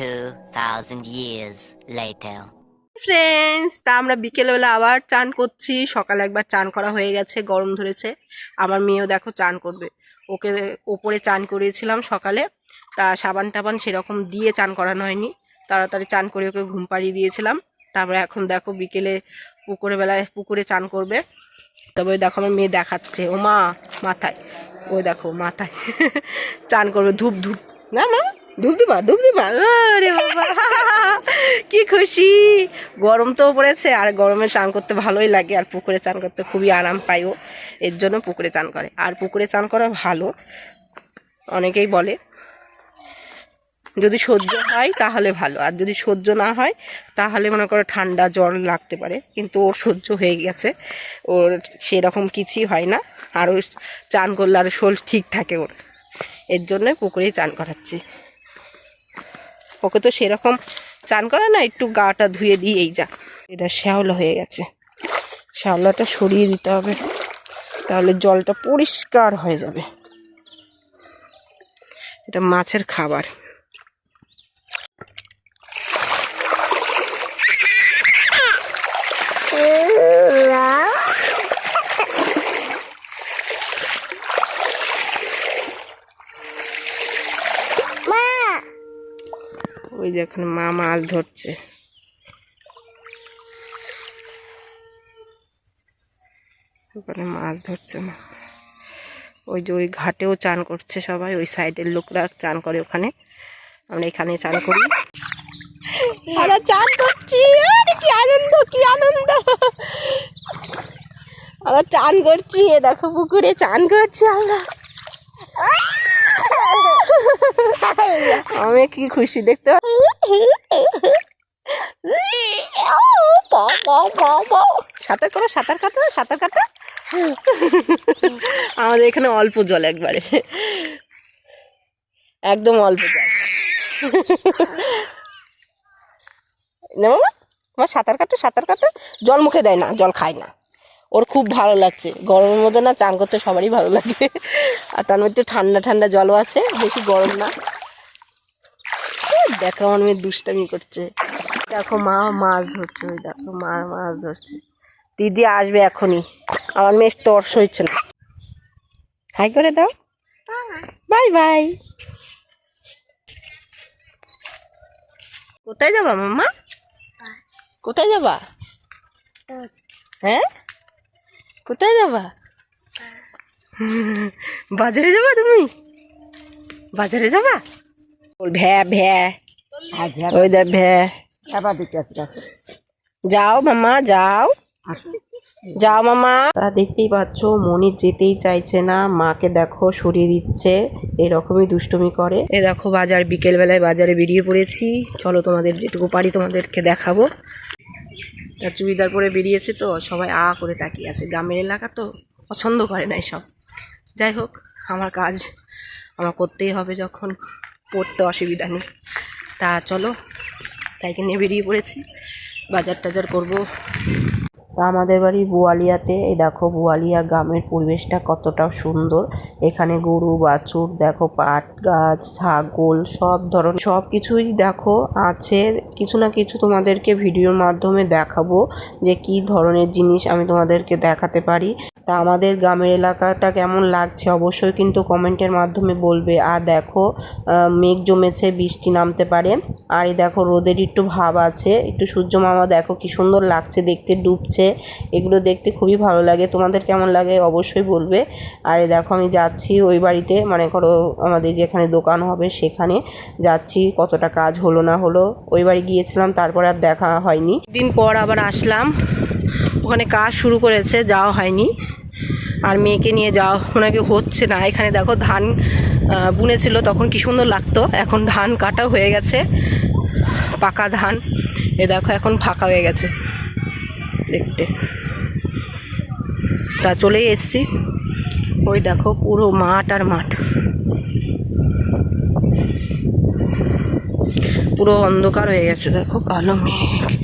2,000 years later. Friends তা আমরা বিকেলবেলা আবার চান করছি। সকালে একবার চান করা হয়ে গেছে গরম ধরেছে। আমার মেয়েও দেখো চান করবে। ওকে ওপরে চান করিয়েছিলাম সকালে। তা সাবান টাবান সেরকম দিয়ে চান করানো হয়নি। তাড়াতাড়ি চান করে ওকে ঘুম পাড়িয়ে দিয়েছিলাম। তারপরে এখন দেখো বিকেলে পুকুরে বেলায় পুকুরে চান করবে। তবে দেখো আমার মেয়ে দেখাচ্ছে। ও মা মাথায়। ও দেখো মাথায়। চান করবে ধূপ ধূপ। না না। ধূপ দিবা ধূপ দিবা আরে বাবা, কি খুশি। গরম তো পড়েছে, আর গরমে চান করতে ভালোই লাগে, আর পুকুরে চান করতে খুবই আরাম পাই ও। এর জন্য পুকুরে চান করে। আর পুকুরে চান করা ভালো, অনেকেই বলে। যদি সহ্য হয়, তাহলে ভালো। আর যদি সহ্য না হয়, তাহলে মনে করো ঠান্ডা জ্বর লাগতে পারে। কিন্তু ওর সহ্য হয়ে গেছে। ওর সেরকম কিছুই হয় না। আর ওই চান করলে আর শরীর ঠিক থাকে ওর। এর জন্য পুকুরেই চান করাচ্ছি। ওকে তো সেরকম চান করে না, একটু গাটা ধুয়ে দিই, এই যা। এটা শ্যাওলা হয়ে গেছে। শ্যাওলাটা সরিয়ে দিতে হবে, তাহলে জলটা পরিষ্কার হয়ে যাবে। এটা মাছের খাবার। ওই যে এখন মা মাছ ধরছে। ওখানে মাছ ধরছে মা। ওই যে ওই ঘাটেও চান করছে সবাই ওই সাইডের লোকরা চান করে ওখানে। আমরা এখানে চান করি। আমরা চান করছি কি আনন্দ কি আনন্দ। আমরা চান করছি এ দেখো পুকুরে চান করছি আমরা আমি কি খুশি দেখতে সাঁতার করো, সাঁতার কাটো সাঁতার কাটো। আমাদের এখানে অল্প জল একবারে। একদম অল্প জল। তোমার সাঁতার কাটো সাঁতার কাটো। জল মুখে দেয় না, জল খায় না। ওর খুব ভালো লাগছে। গরমের মধ্যে না, চান করতে সবারই ভালো লাগে। আর তার মধ্যে ঠান্ডা ঠান্ডা জলও আছে, বেশি গরম না। দেখো আমার মেয়ে দুষ্টামি করছে। দেখো মা মাছ ধরছে দেখো মা মাছ ধরছে। দিদি আসবে এখনই। আমার মেয়ে তর্স হচ্ছে না। হাই করে দাও। Bye bye. কোথায় যাবা মাম্মা? কোথায় যাবা? হ্যাঁ? কোথায় যাবা? বাজারে যাবা তুমি? বাজারে যাবা? ভ্যা ভ্যা। ওই দেখ ভ্যা। যাও মামা যাও। যাও মামা। তা দেখতেই পাচ্ছ মনি যেতেই চাইছে না মাকে দেখো সরিয়ে দিচ্ছে এরকমই দুষ্টুমি করে। এ দেখো বাজার বিকেল বেলায় বাজারে বেরিয়ে পড়েছি। চলো তোমাদের যেটুকু পারি তোমাদেরকে দেখাবো। তা চুড়িদার পরে বেরিয়েছে তো সবাই আ করে তাকিয়ে আছে। গ্রামের এলাকা তো পছন্দ করে না সব। যাই হোক আমার কাজ আমার করতেই হবে যখন। পড়তে অসুবিধা নেই। তা চলো, সাইকেল নিয়ে বেরিয়ে পড়েছি। বাজার টাজার করব। তা আমাদের বাড়ি বোয়ালিয়াতে, এই দেখো বোয়ালিয়া গ্রামের পরিবেশটা কতটা সুন্দর। এখানে গরু, বাছুর, দেখো পাট গাছ, ছাগল, সব ধরনের, সব কিছুই দেখো আছে। কিছু না কিছু তোমাদেরকে ভিডিওর মাধ্যমে দেখাবো যে কি ধরনের জিনিস আমি তোমাদেরকে দেখাতে পারি। তা আমাদের গ্রামের এলাকাটা কেমন লাগছে অবশ্যই কিন্তু কমেন্টের মাধ্যমে বলবে। আর দেখো মেঘ জমেছে, বৃষ্টি নামতে পারে। আর এই দেখো, রোদের একটু ভাব আছে। একটু সূর্য মামা দেখো কি সুন্দর লাগছে, দেখতে ডুবছে। এগুলো দেখতে খুবই ভালো লাগে। তোমাদের কেমন লাগে অবশ্যই বলবে। আর এই দেখো, আমি যাচ্ছি ওই বাড়িতে। মানে করো আমাদের যেখানে দোকান হবে সেখানে। যাচ্ছি, কতটা কাজ হলো না হলো। ওই বাড়ি গিয়েছিলাম, তারপর আর দেখা হয়নি। দিন পর আবার আসলাম। ওখানে কাজ শুরু করেছে, যাওয়া হয়নি। আর মেয়েকে নিয়ে যাওয়া ওনাকে হচ্ছে না। এখানে দেখো ধান বুনেছিল, তখন কি সুন্দর লাগতো। এখন ধান কাটা হয়ে গেছে, পাকা ধান। এ দেখো, এখন ফাঁকা হয়ে গেছে দেখতে। তা চলেই এসছি। ওই দেখো, পুরো মাঠ আর মাঠ। পুরো অন্ধকার হয়ে গেছে, দেখো, কালো মেঘ।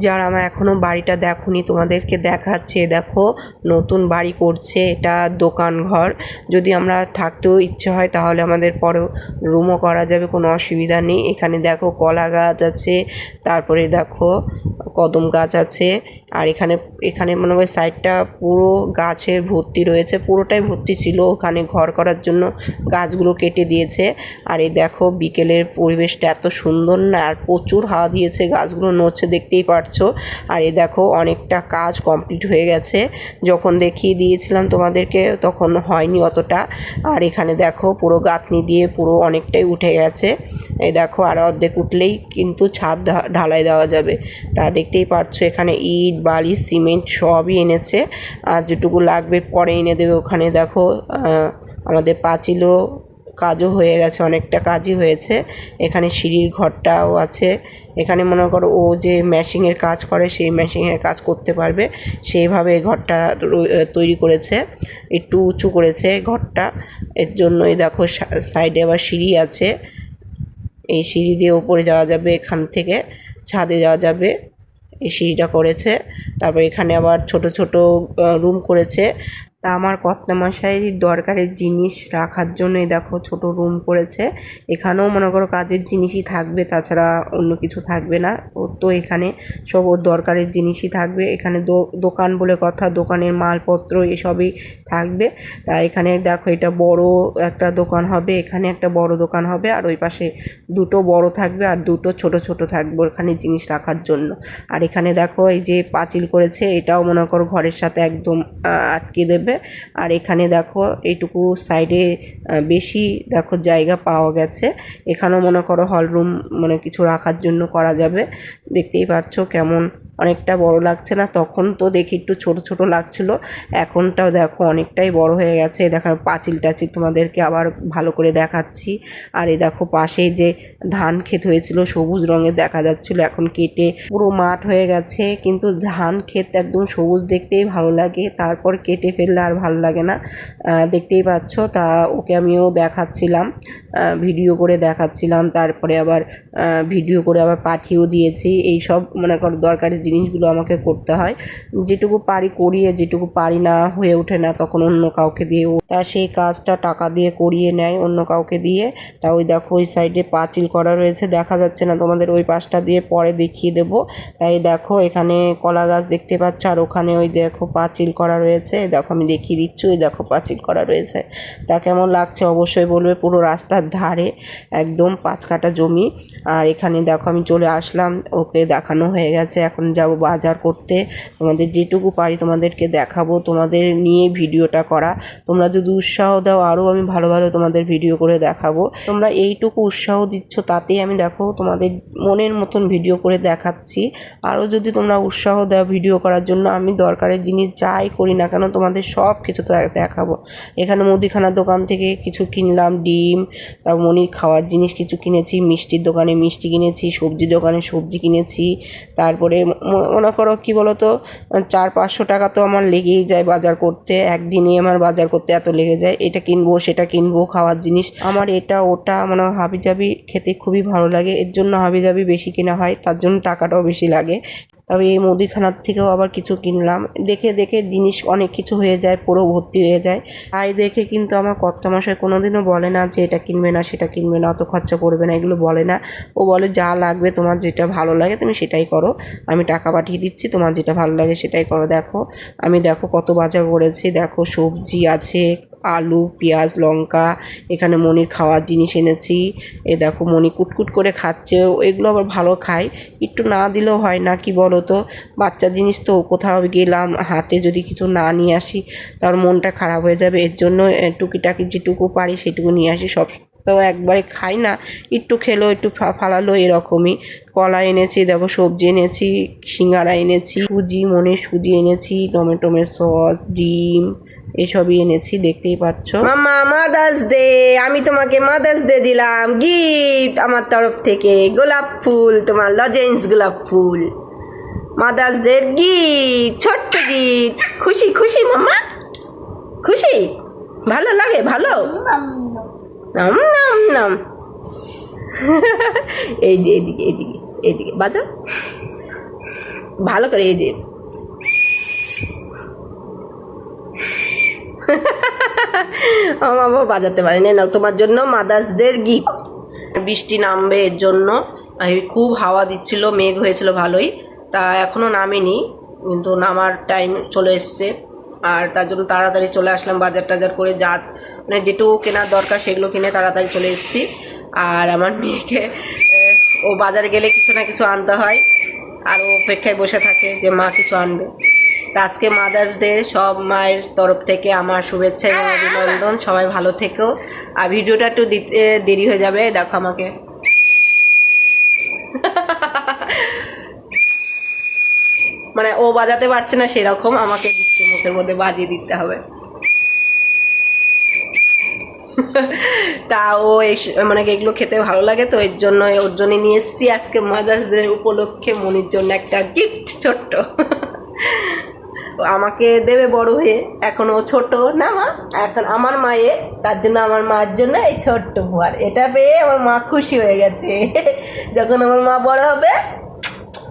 যারা আমার এখনও বাড়িটা দেখোনি, তোমাদেরকে দেখাচ্ছে। দেখো, নতুন বাড়ি করছে, এটা দোকান ঘর। যদি আমরা থাকতেও ইচ্ছে হয়, তাহলে আমাদের পরেও রুমও করা যাবে, কোনো অসুবিধা নেই। এখানে দেখো কলা গাছ আছে, তারপরে দেখো কদম গাছ আছে। আর এখানে এখানে মনে হয় সাইডটা পুরো গাছে ভর্তি রয়েছে, পুরোটাই ভর্তি ছিল ওখানে ঘর করার জন্য, গাছগুলো কেটে দিয়েছে। আর এই দেখো বিকেলের পরিবেশটা এত সুন্দর না, আর প্রচুর হাওয়া দিয়েছে, গাছগুলো নড়ছে দেখতেই পারছ। আর এই দেখো অনেকটা কাজ কমপ্লিট হয়ে গেছে। যখন দেখিয়ে দিয়েছিলাম তোমাদেরকে, তখন হয়নি অতটা। আর এখানে দেখো পুরো গাঁথনি দিয়ে পুরো অনেকটাই উঠে গেছে। এই দেখো আর অর্ধেক উঠলেই কিন্তু ছাদ ঢালাই দেওয়া যাবে। তা দেখতেই পাচ্ছ এখানে ইট বালি, সিমেন্ট সবই এনেছে। আর যেটুকু লাগবে পরে এনে দেবে। ওখানে দেখো আমাদের পাঁচিলও কাজও হয়ে গেছে, অনেকটা কাজই হয়েছে। এখানে সিঁড়ির ঘরটাও আছে। এখানে মনে করো ও যে ম্যাশিংয়ের কাজ করে, সেই ম্যাশিংয়ের কাজ করতে পারবে। সেইভাবে এই ঘরটা তৈরি করেছে। একটু উঁচু করেছে ঘরটা। এর জন্যই দেখো সাইডে আবার সিঁড়ি আছে। এই সিঁড়ি দিয়ে ওপরে যাওয়া যাবে, এখান থেকে ছাদে যাওয়া যাবে। এই সিঁড়িটা করেছে। তারপর এখানে আবার ছোট ছোট রুম করেছে। তা আমার কর্তামশাইয়ের দরকারের জিনিস রাখার জন্য এই দেখো ছোট রুম করেছে। এখানেও মনে করো কাজের জিনিসই থাকবে, তাছাড়া অন্য কিছু থাকবে না। ওর তো এখানে সব ওর দরকারের জিনিসই থাকবে। এখানে দোকান বলে কথা, দোকানের মালপত্র এসবই থাকবে। তা এখানে দেখো এটা বড় একটা দোকান হবে, এখানে একটা বড় দোকান হবে, আর ওই পাশে দুটো বড় থাকবে আর দুটো ছোট ছোট থাকবে ওখানে জিনিস রাখার জন্য। আর এখানে দেখো এই যে পাঁচিল করেছে, এটাও মনে করো ঘরের সাথে একদম আটকে দেবে। আর এখানে দেখো এইটুকু সাইডে বেশি দেখো জায়গা পাওয়া গেছে। এখানেও মনে করো হল রুম মানে কিছু রাখার জন্য করা যাবে। দেখতেই পাচ্ছ কেমন অনেকটা বড় লাগছে না। তখন তো দেখি একটু ছোট ছোট লাগছিল। এখনটাও দেখো অনেকটাই বড় হয়ে গেছে। দেখো, পাঁচিল টাচিল তোমাদেরকে আবার ভালো করে দেখাচ্ছি। আর এই দেখো, পাশেই যে ধান ক্ষেত হয়েছিল, সবুজ রঙের দেখা যাচ্ছিল। এখন কেটে পুরো মাঠ হয়ে গেছে। কিন্তু ধান ক্ষেত একদম সবুজ দেখতেই ভালো লাগে। তারপর কেটে ফেললে আর ভালো লাগে না। দেখতেই পাচ্ছ, তা ওকে আমিও দেখাচ্ছিলাম। ভিডিও করে দেখাচ্ছিলাম, তারপরে আবার ভিডিও করে আবার পাঠিয়েও দিয়েছি। এই সব মনে করো দরকারি জিনিসগুলো আমাকে করতে হয়। যেটুকু পারি করিয়ে যেটুকু পারি না, হয়ে ওঠে না, তখন অন্য কাউকে দিয়ে তা সেই কাজটা টাকা দিয়ে করিয়ে নেয় অন্য কাউকে দিয়ে। তা ওই দেখো, ওই সাইডে পাঁচিল করা রয়েছে, দেখা যাচ্ছে না তোমাদের ওই পাশটা দিয়ে পরে দেখিয়ে দেবো। তাই দেখো, এখানে কলা গাছ দেখতে পাচ্ছ, আর ওখানে ওই দেখো পাঁচিল করা রয়েছে। দেখো, আমি দেখিয়ে দিচ্ছি, ওই দেখো পাঁচিল করা রয়েছে। তা কেমন লাগছে অবশ্যই বলবে, পুরো রাস্তার ধারে একদম পাঁচ কাটা জমি। আর এখানে দেখো আমি চলে আসলাম, ওকে দেখানো হয়ে গেছে। এখন যাব বাজার করতে। তোমাদের যেটুকু পারি তোমাদেরকে দেখাবো, তোমাদের নিয়ে ভিডিওটা করা। তোমরা যদি উৎসাহ দাও আরও আমি ভালো ভালো তোমাদের ভিডিও করে দেখাবো। তোমরা এইটুকু উৎসাহ দিচ্ছ, তাতেই আমি দেখো তোমাদের মনের মতন ভিডিও করে দেখাচ্ছি। আরও যদি তোমরা উৎসাহ দাও ভিডিও করার জন্য, আমি দরকারের জিনিস যাই করি না কেন, তোমাদের সব কিছু তো দেখাবো। এখানে মুদিখানার দোকান থেকে কিছু কিনলাম, ডিম তারপর মনির খাওয়ার জিনিস কিছু কিনেছি, মিষ্টির দোকানে মিষ্টি কিনেছি, সবজি দোকানে সবজি কিনেছি, তারপরে মনে করো কী বলো তো চার পাঁচশো টাকা তো আমার লেগেই যায় বাজার করতে একদিনে আমার বাজার করতে এত লেগে যায়, এটা কিনবো, সেটা কিনবো, খাওয়ার জিনিস। আমার এটা, ওটা মানে হাবিজাবি খেতে খুবই ভালো লাগে, এর জন্য হাবিজাবি বেশি কেনা হয়, তার জন্য টাকাটাও বেশি লাগে। তবে এই মুদিখানার থেকেও আবার কিছু কিনলাম। দেখে দেখে জিনিস অনেক কিছু হয়ে যায়, পুরো ভর্তি হয়ে যায়। তাই দেখে কিন্তু আমার কর্তামশাই কোনোদিনও বলে না যে এটা কিনবে না, সেটা কিনবে না, অত খরচা করবে না, এগুলো বলে না। ও বলে, যা লাগবে তোমার যেটা ভালো লাগে তুমি সেটাই করো। আমি টাকা পাঠিয়ে দিচ্ছি, তোমার যেটা ভালো লাগে সেটাই করো। দেখো, আমি দেখো কত বাজার করেছি, দেখো সবজি আছে আলু, পেঁয়াজ, লঙ্কা, এখানে মনির খাওয়ার জিনিস এনেছি। এ দেখো মনি কুটকুট করে খাচ্ছে এগুলো আবার ভালো খায়। একটু না দিলেও হয় না, কি বলো তো বাচ্চা জিনিস তো, কোথাও গেলাম, হাতে যদি কিছু না নিয়ে আসি, তার মনটা খারাপ হয়ে যাবে। এর জন্য টুকিটাকি যেটুকু পারি, সেটুকু নিয়ে আসি। সব তো একবারে খাই না, একটু খেলো, একটু ফালালো, এরকমই। কলা এনেছি, দেখো সবজি এনেছি, সিঙ্গারা এনেছি, সুজি মনে সুজি এনেছি টমেটোমের সস, ডিম এসবই এনেছি, দেখতেই পাচ্ছ। মামা মাদার্স ডে আমি তোমাকে মাদার্স ডে দিলাম গিফট আমার তরফ থেকে, গোলাপ ফুল, তোমার লজেন্স গোলাপ ফুল। মাদার্স ডে গিফট ছোট্ট গিফট খুশি খুশি মামা খুশি? ভালো লাগে, ভালো? নাম নাম নাম। এই যে এদিকে এদিকে এদিকে বাজা? ভালো করে এই যে আমার বাবা বাজাতে পারেনি। না তোমার জন্য মাদার্সদের গিফট বৃষ্টি নামবে এর জন্য। খুব হাওয়া দিচ্ছিল, মেঘ হয়েছিল ভালোই। তা এখনও নামেনি, কিন্তু নামার টাইম চলে এসছে। আর তার জন্য তাড়াতাড়ি চলে আসলাম বাজার টাজার করে। যা মানে যেটুকু কেনার দরকার সেগুলো কিনে তাড়াতাড়ি চলে এসেছি। আর আমার মেয়েকে ও বাজারে গেলে কিছু না কিছু আনতে হয়। আর ও অপেক্ষায় বসে থাকে যে মা কিছু আনবে। আজকে মাদার্স ডে সব মায়ের তরফ থেকে আমার শুভেচ্ছা এবং অভিনন্দন। সবাই ভালো থেকো। আর ভিডিওটা একটু দিতে দেরি হয়ে যাবে, দেখো আমাকে। মানে ও বাজাতে পারছে না সেরকম, আমাকে দিচ্ছে মুখের মধ্যে, বাজিয়ে দিতে হবে। তা ও মানে এগুলো খেতে ভালো লাগে তো, এর জন্য ওর জন্য নিয়ে এসেছি আজকে মাদার্স ডে উপলক্ষে মনির জন্য একটা গিফট ছোট্ট। আমাকে দেবে বড় হয়ে। এখন ও ছোট। না মা, এখন আমার মায়ে, তার জন্য আমার মার জন্য এই ছোট্ট উপহার এটা পেয়ে আমার মা খুশি হয়ে গেছে। যখন আমার মা বড় হবে,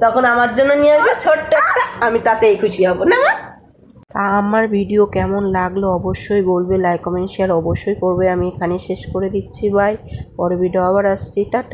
তখন আমার জন্য নিয়ে আসবে ছোট্ট আমি তাতেই খুশি হব। না মা? তা আমার ভিডিও কেমন লাগল অবশ্যই বলবে লাইক কমেন্ট শেয়ার অবশ্যই করবে। আমি এখানে শেষ করে দিচ্ছি। বাই পরে ভিডিও আবার আসছি। টাটা।